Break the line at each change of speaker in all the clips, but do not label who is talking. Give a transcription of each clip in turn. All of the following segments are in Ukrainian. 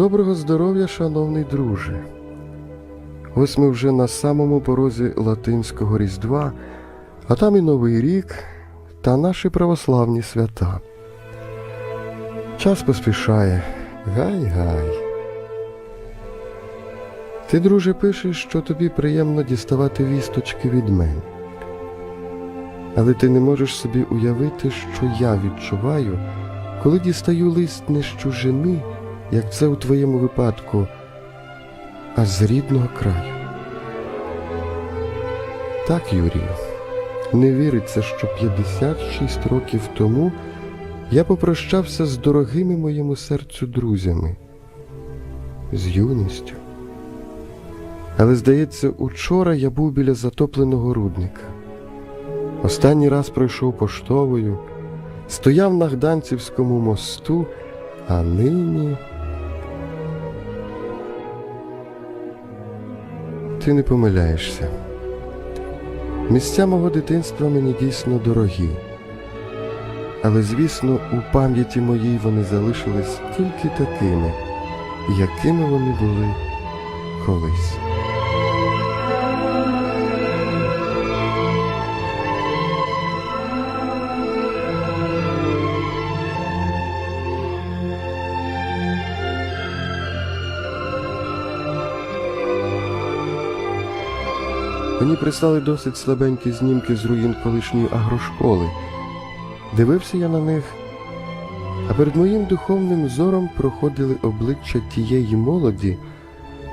Доброго здоров'я, шановний друже. Ось ми вже на самому порозі латинського Різдва, а там і Новий рік та наші православні свята. Час поспішає. Гай-гай. Ти, друже, пишеш, що тобі приємно діставати вісточки від мене. Але ти не можеш собі уявити, що я відчуваю, коли дістаю лист не з чужини, як це у твоєму випадку, а з рідного краю. Так, Юрію, не віриться, що 56 років тому я попрощався з дорогими моєму серцю друзями, з юністю. Але, здається, учора я був біля затопленого рудника. Останній раз пройшов поштовою, стояв на Гданцівському мосту, а нині. Ти не помиляєшся. Місця мого дитинства мені дійсно дорогі. Але, звісно, у пам'яті моїй вони залишились тільки такими, якими вони були колись. Мені прислали досить слабенькі знімки з руїн колишньої агрошколи. Дивився я на них, а перед моїм духовним зором проходили обличчя тієї молоді,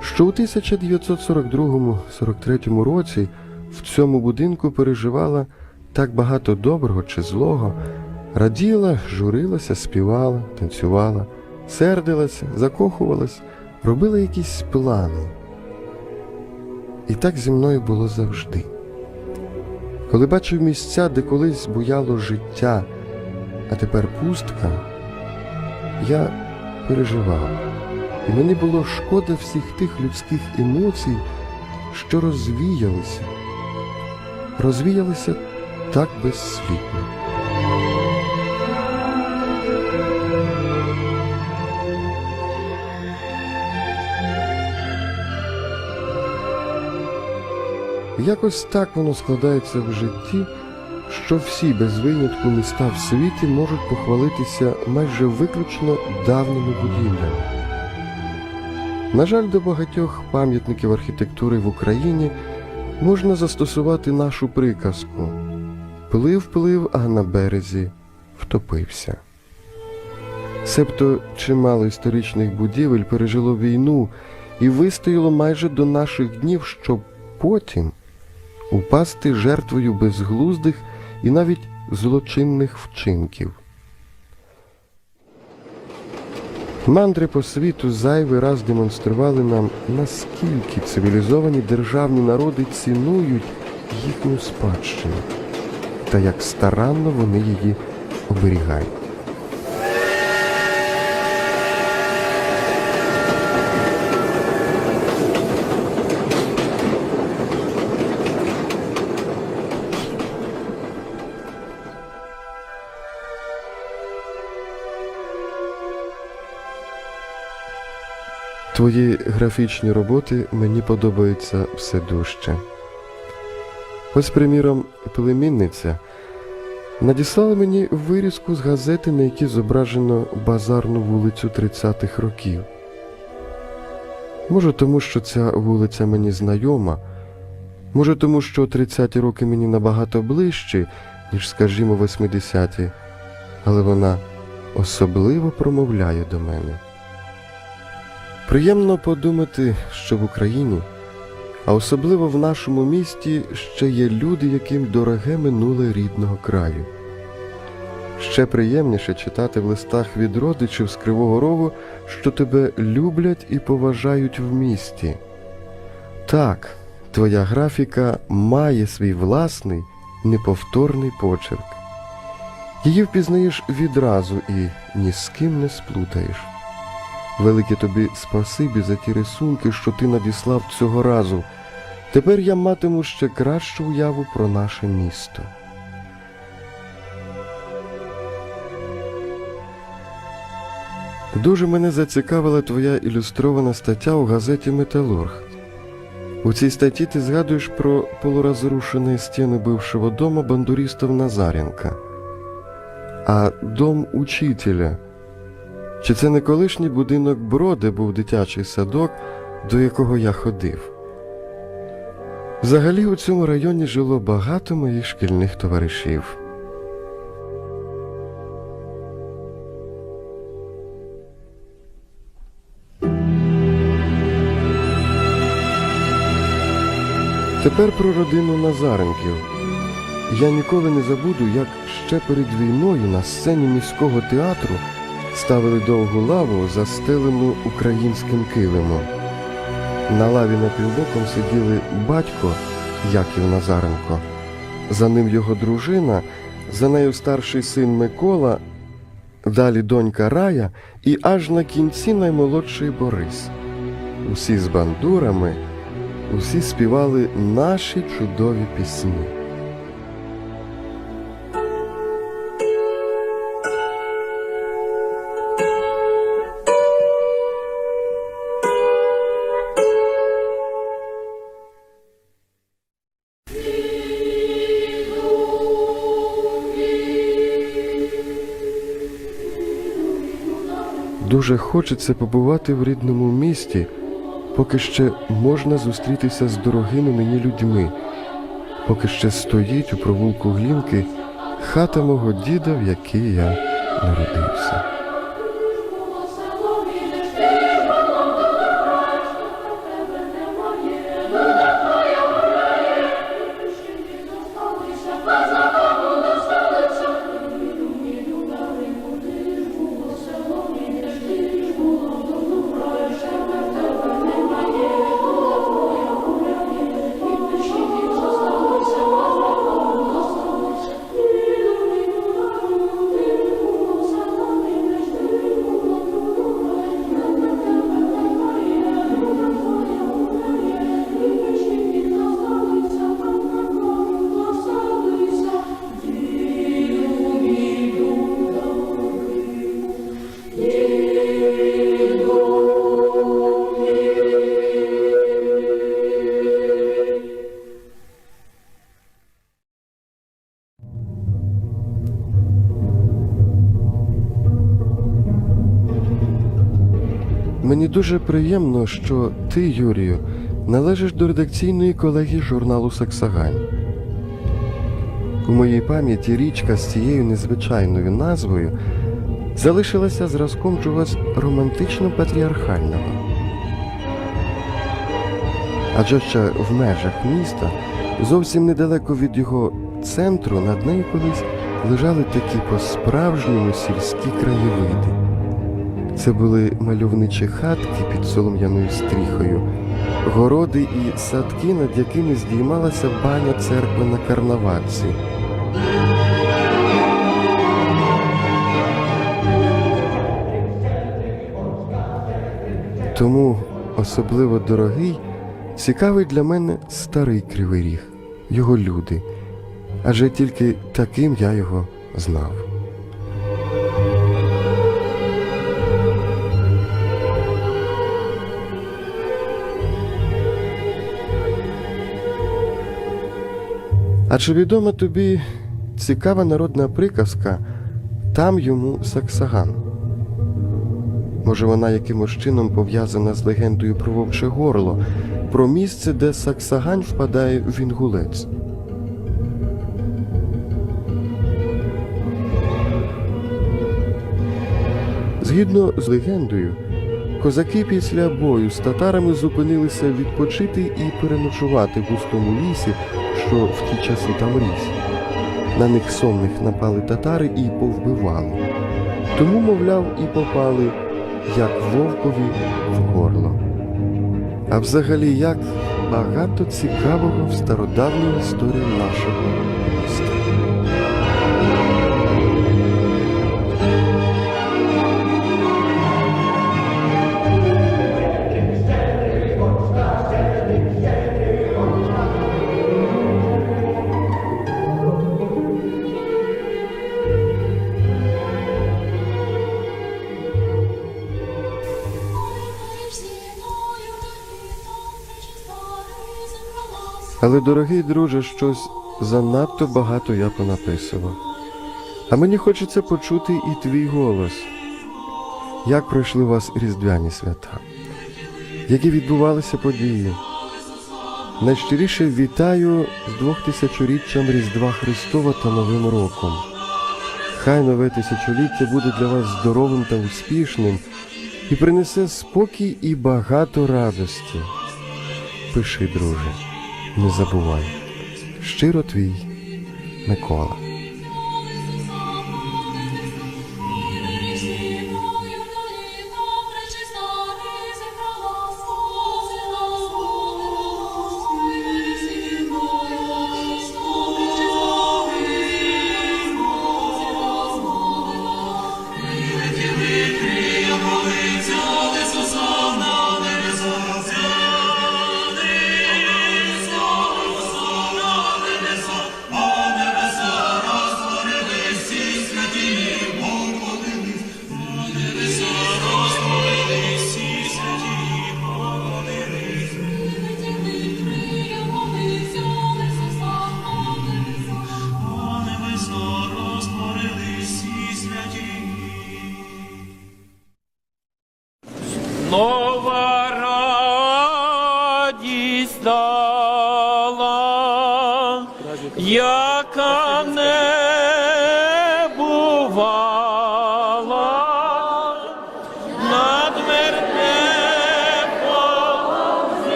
що у 1942-43 році в цьому будинку переживала так багато доброго чи злого, раділа, журилася, співала, танцювала, сердилася, закохувалась, робила якісь плани. І так зі мною було завжди. Коли бачив місця, де колись буяло життя, а тепер пустка, я переживав. І мені було шкода всіх тих людських емоцій, що розвіялися, розвіялися так безслідно. Якось так воно складається в житті, що всі без винятку міста в світі можуть похвалитися майже виключно давніми будівлями. На жаль, до багатьох пам'ятників архітектури в Україні можна застосувати нашу приказку Плив, плив, а на березі втопився. Себто чимало історичних будівель пережило війну і вистояло майже до наших днів, щоб потім упасти жертвою безглуздих і навіть злочинних вчинків. Мандри по світу зайвий раз демонстрували нам, наскільки цивілізовані державні народи цінують їхню спадщину та як старанно вони її оберігають. Твої графічні роботи мені подобаються все дужче. Ось, приміром, племінниця надіслала мені вирізку з газети, на якій зображено базарну вулицю 30-х років. Може, тому що ця вулиця мені знайома, може, тому що 30-ті роки мені набагато ближчі, ніж, скажімо, 80-ті, але вона особливо промовляє до мене. Приємно подумати, що в Україні, а особливо в нашому місті, ще є люди, яким дороге минуле рідного краю. Ще приємніше читати в листах від родичів з Кривого Рогу, що тебе люблять і поважають в місті. Так, твоя графіка має свій власний неповторний почерк. Її впізнаєш відразу і ні з ким не сплутаєш. Велике тобі спасибі за ті рисунки, що ти надіслав цього разу. Тепер я матиму ще кращу уяву про наше місто. Дуже мене зацікавила твоя ілюстрована стаття у газеті Металург. У цій статті ти згадуєш про полурозрушені стіни бившого дома бандуристів Назаренка. А дом учителя. Чи це не колишній будинок Бро, де був дитячий садок, до якого я ходив? Взагалі у цьому районі жило багато моїх шкільних товаришів. Тепер про родину Назаренків. Я ніколи не забуду, як ще перед війною на сцені міського театру ставили довгу лаву, застелену українським килимом. На лаві над півбоком сиділи батько Яків Назаренко, за ним його дружина, за нею старший син Микола, далі донька Рая і аж на кінці наймолодший Борис. Усі з бандурами, усі співали наші чудові пісні. Дуже хочеться побувати в рідному місті, поки ще можна зустрітися з дорогими мені людьми, поки ще стоїть у провулку Глінки хата мого діда, в якій я народився. Дуже приємно, що ти, Юрію, належиш до редакційної колегії журналу Саксагань. У моїй пам'яті річка з цією незвичайною назвою залишилася зразком чогось романтично патріархального. Адже ще в межах міста, зовсім недалеко від його центру, над нею колись лежали такі по-справжньому сільські краєвиди. Це були мальовничі хатки під солом'яною стріхою, городи і садки, над якими здіймалася баня церкви на карнавальці. Тому особливо дорогий, цікавий для мене старий кривий ріг, його люди, адже тільки таким я його знав. А чи відома тобі цікава народна приказка там йому Саксаган? Може, вона якимось чином пов'язана з легендою про вовче горло, про місце, де Саксагань впадає в Інгулець. Згідно з легендою, козаки після бою з татарами зупинилися відпочити і переночувати в густому лісі, що в ті часи там ріс. На них сонних напали татари і повбивали. Тому, мовляв, і попали, як вовкові в горло. А взагалі, як багато цікавого в стародавній історії нашого Але, дорогий друже, щось занадто багато я понаписував. А мені хочеться почути і твій голос. Як пройшли у вас різдвяні свята? Які відбувалися події? Найщиріше вітаю з двохтисячоріччям Різдва Христова та Новим роком. Хай нове тисячоліття буде для вас здоровим та успішним і принесе спокій і багато радості. Пиши, друже, не забувай. Щиро твій Микола.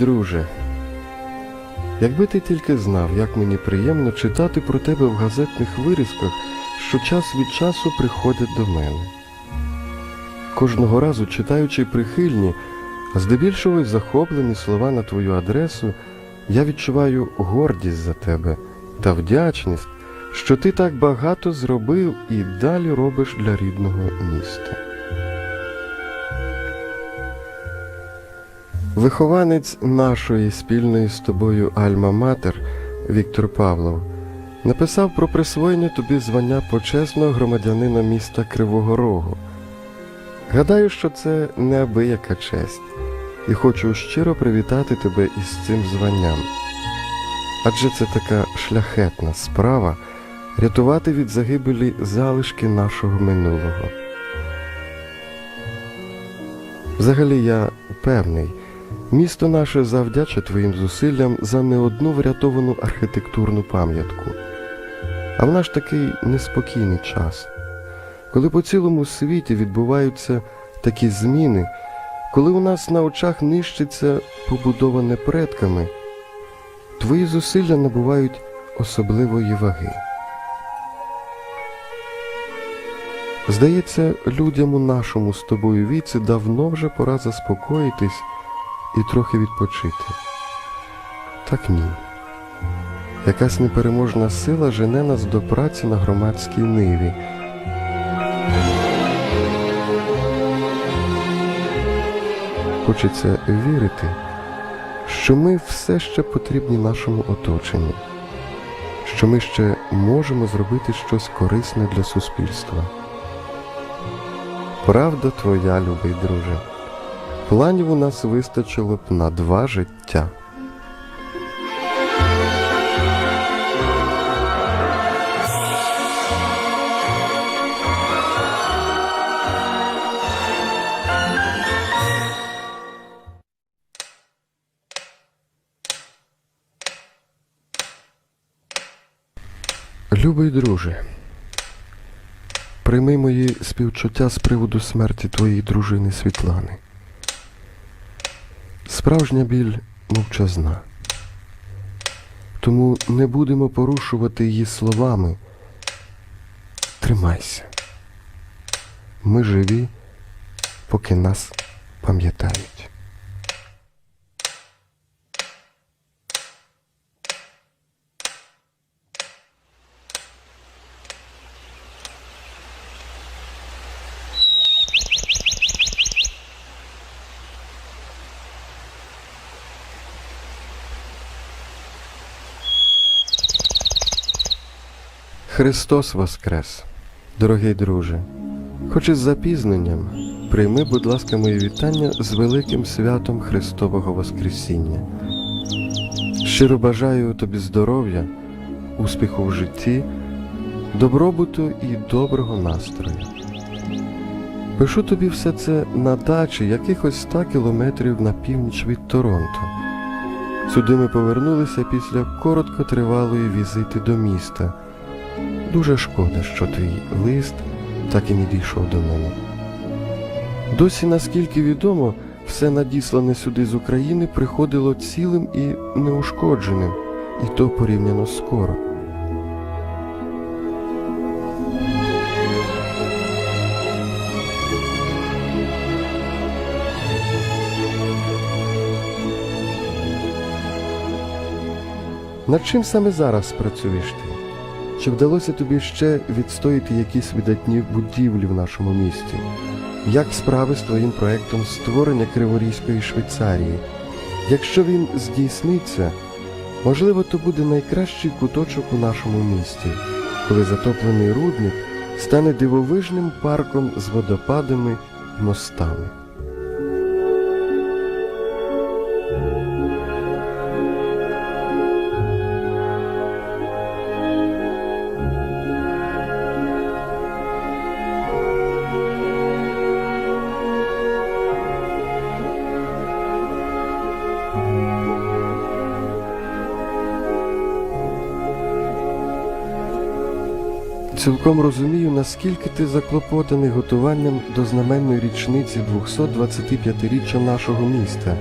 Друже, якби ти тільки знав, як мені приємно читати про тебе в газетних вирізках, що час від часу приходять до мене. Кожного разу читаючи прихильні, а здебільшого й захоплені слова на твою адресу, я відчуваю гордість за тебе та вдячність, що ти так багато зробив і далі робиш для рідного міста. Вихованець нашої спільної з тобою Альма-Матер Віктор Павлов написав про присвоєння тобі звання почесного громадянина міста Кривого Рогу. Гадаю, що це неабияка честь, і хочу щиро привітати тебе із цим званням. Адже це така шляхетна справа рятувати від загибелі залишки нашого минулого. Взагалі я певний, місто наше завдяче твоїм зусиллям за не одну врятовану архітектурну пам'ятку. А в наш такий неспокійний час, коли по цілому світі відбуваються такі зміни, коли у нас на очах нищиться побудоване предками, твої зусилля набувають особливої ваги. Здається, людям у нашому з тобою віці давно вже пора заспокоїтись і трохи відпочити. Так ні. Якась непереможна сила жене нас до праці на громадській ниві. Хочеться вірити, що ми все ще потрібні нашому оточенню, що ми ще можемо зробити щось корисне для суспільства. Правда твоя, любий друже. Планів у нас вистачило б на два життя. Любий друже, прийми мої співчуття з приводу смерті твоєї дружини Світлани. Справжня біль мовчазна. Тому не будемо порушувати її словами. Тримайся. Ми живі, поки нас пам'ятають. Христос Воскрес, дорогий друже, хоч із запізненням, прийми, будь ласка, мої вітання з великим святом Христового Воскресіння. Щиро бажаю тобі здоров'я, успіху в житті, добробуту і доброго настрою. Пишу тобі все це на дачі якихось ста кілометрів на північ від Торонто. Сюди ми повернулися після короткотривалої візити до міста. Дуже шкода, що твій лист так і не дійшов до мене. Досі, наскільки відомо, все надіслане сюди з України приходило цілим і неушкодженим, і то порівняно скоро. Над чим саме зараз працюєш ти? Чи вдалося тобі ще відстояти якісь видатні будівлі в нашому місті? Як справи з твоїм проектом створення Криворізької Швейцарії? Якщо він здійсниться, можливо, то буде найкращий куточок у нашому місті, коли затоплений рудник стане дивовижним парком з водопадами і мостами. Цілком розумію, наскільки ти заклопотаний готуванням до знаменної річниці 225-річчя нашого міста,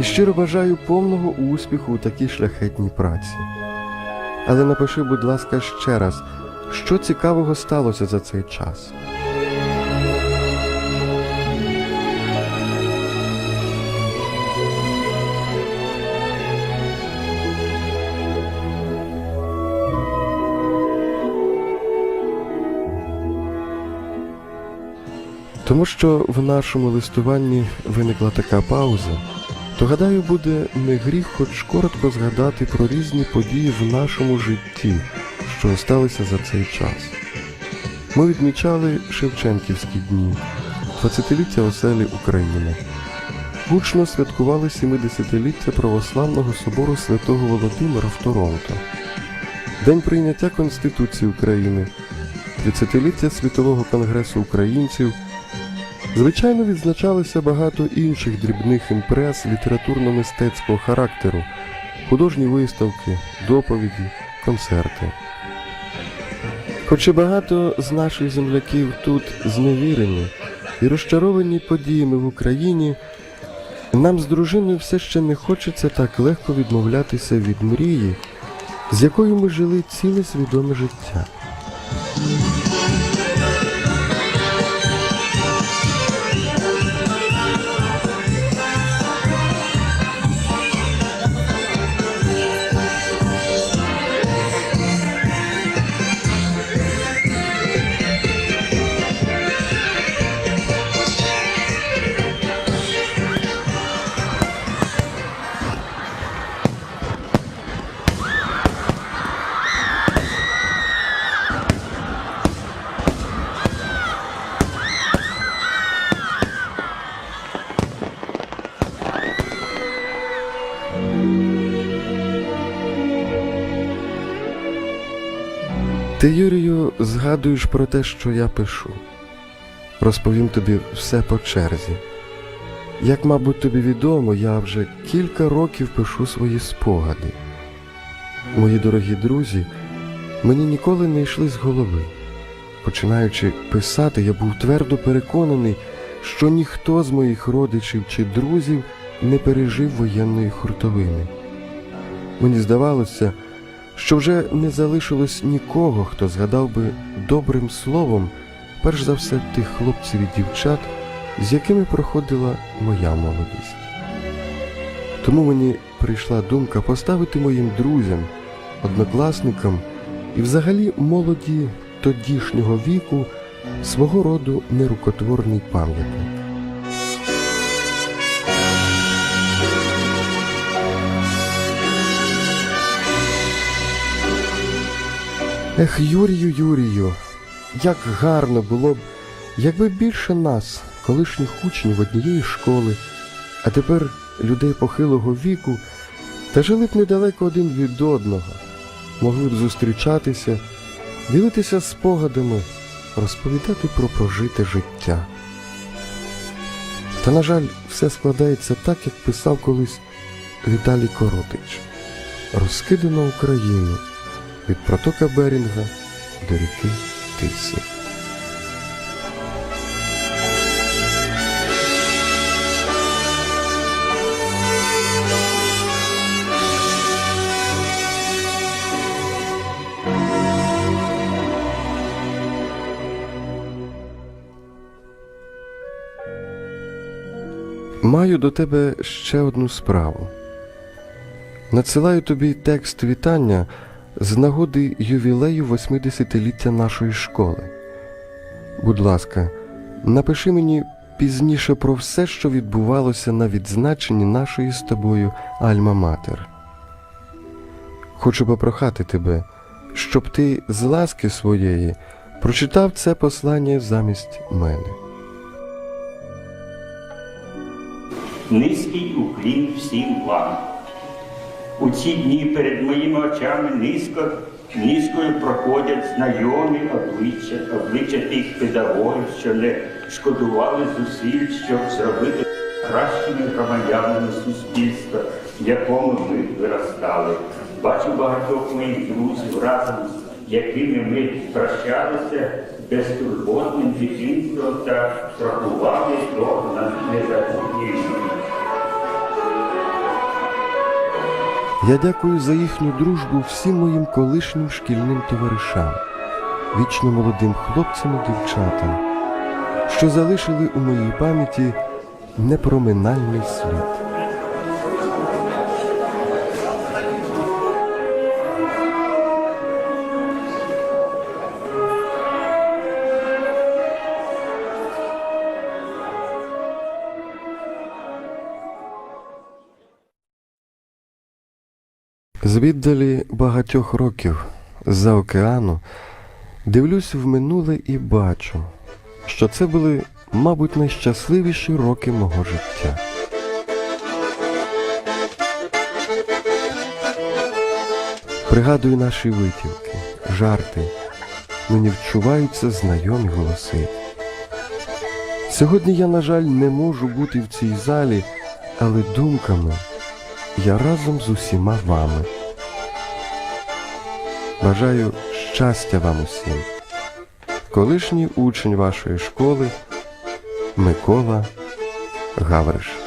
і щиро бажаю повного успіху у такій шляхетній праці. Але напиши, будь ласка, ще раз, що цікавого сталося за цей час. Тому що в нашому листуванні виникла така пауза, то гадаю, буде не гріх хоч коротко згадати про різні події в нашому житті, що сталися за цей час. Ми відмічали Шевченківські дні, 20-ліття оселі України. Гучно святкували 70-ліття Православного собору Святого Володимира в Торонто, День прийняття Конституції України, 30-ліття Світового конгресу українців. Звичайно, відзначалося багато інших дрібних імпрез літературно-мистецького характеру, художні виставки, доповіді, концерти. Хоча багато з наших земляків тут зневірені і розчаровані подіями в Україні, нам з дружиною все ще не хочеться так легко відмовлятися від мрії, з якою ми жили ціле свідоме життя. Згадуєш про те, що я пишу. Розповім тобі все по черзі. Як, мабуть, тобі відомо, я вже кілька років пишу свої спогади. Мої дорогі друзі, мені ніколи не йшли з голови. Починаючи писати, я був твердо переконаний, що ніхто з моїх родичів чи друзів не пережив воєнної хуртовини. Мені здавалося, що вже не залишилось нікого, хто згадав би добрим словом, перш за все тих хлопців і дівчат, з якими проходила моя молодість. Тому мені прийшла думка поставити моїм друзям, однокласникам і взагалі молоді тодішнього віку свого роду нерукотворний пам'ятник. Ех, Юрію, Юрію, як гарно було б, якби більше нас, колишніх учнів однієї школи, а тепер людей похилого віку, та жили б недалеко один від одного, могли б зустрічатися, ділитися спогадами, розповідати про прожите життя. Та, на жаль, все складається так, як писав колись Віталій Коротич. Розкидано Україну від протока Берінга до ріки Тиси. Маю до тебе ще одну справу. Надсилаю тобі текст вітання з нагоди ювілею 80-ліття нашої школи. Будь ласка, напиши мені пізніше про все, що відбувалося на відзначенні нашої з тобою Альма-Матер. Хочу попрохати тебе, щоб ти з ласки своєї прочитав це послання замість мене.
Низький уклін всім вам. У ці дні перед моїми очами низько, низькою проходять знайомі обличчя, обличчя тих педагогів, що не шкодували зусиль, щоб зробити кращими громадянами суспільства, в якому ми виростали. Бачу багатьох моїх друзів разом з якими ми прощалися безтурботним дитинством та крокували до незабутнішого.
Я дякую за їхню дружбу всім моїм колишнім шкільним товаришам, вічно молодим хлопцям і дівчатам, що залишили у моїй пам'яті непроминальний слід. Звіддалі багатьох років з-за океану дивлюсь в минуле і бачу, що це були, мабуть, найщасливіші роки мого життя. Пригадую наші витівки, жарти, мені вчуваються знайомі голоси. Сьогодні я, на жаль, не можу бути в цій залі, але думками я разом з усіма вами. Бажаю щастя вам усім. Колишній учень вашої школи Микола Гавриш.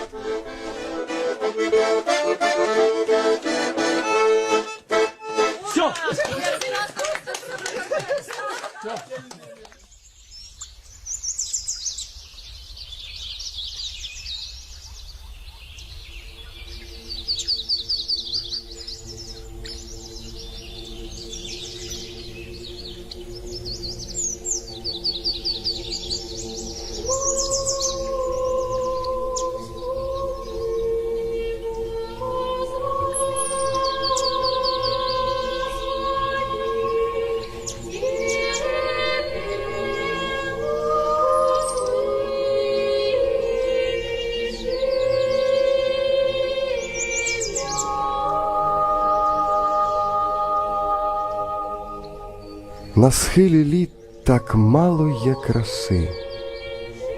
На схилі літ так мало є краси,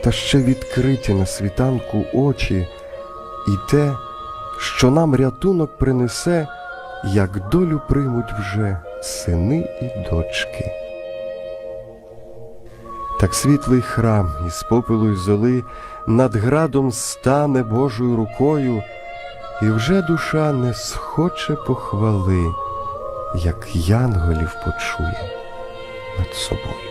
та ще відкриті на світанку очі, і те, що нам рятунок принесе, як долю приймуть вже сини і дочки. Так світлий храм із попелу й золи над градом стане Божою рукою, і вже душа не схоче похвали, як янголів почує над собою.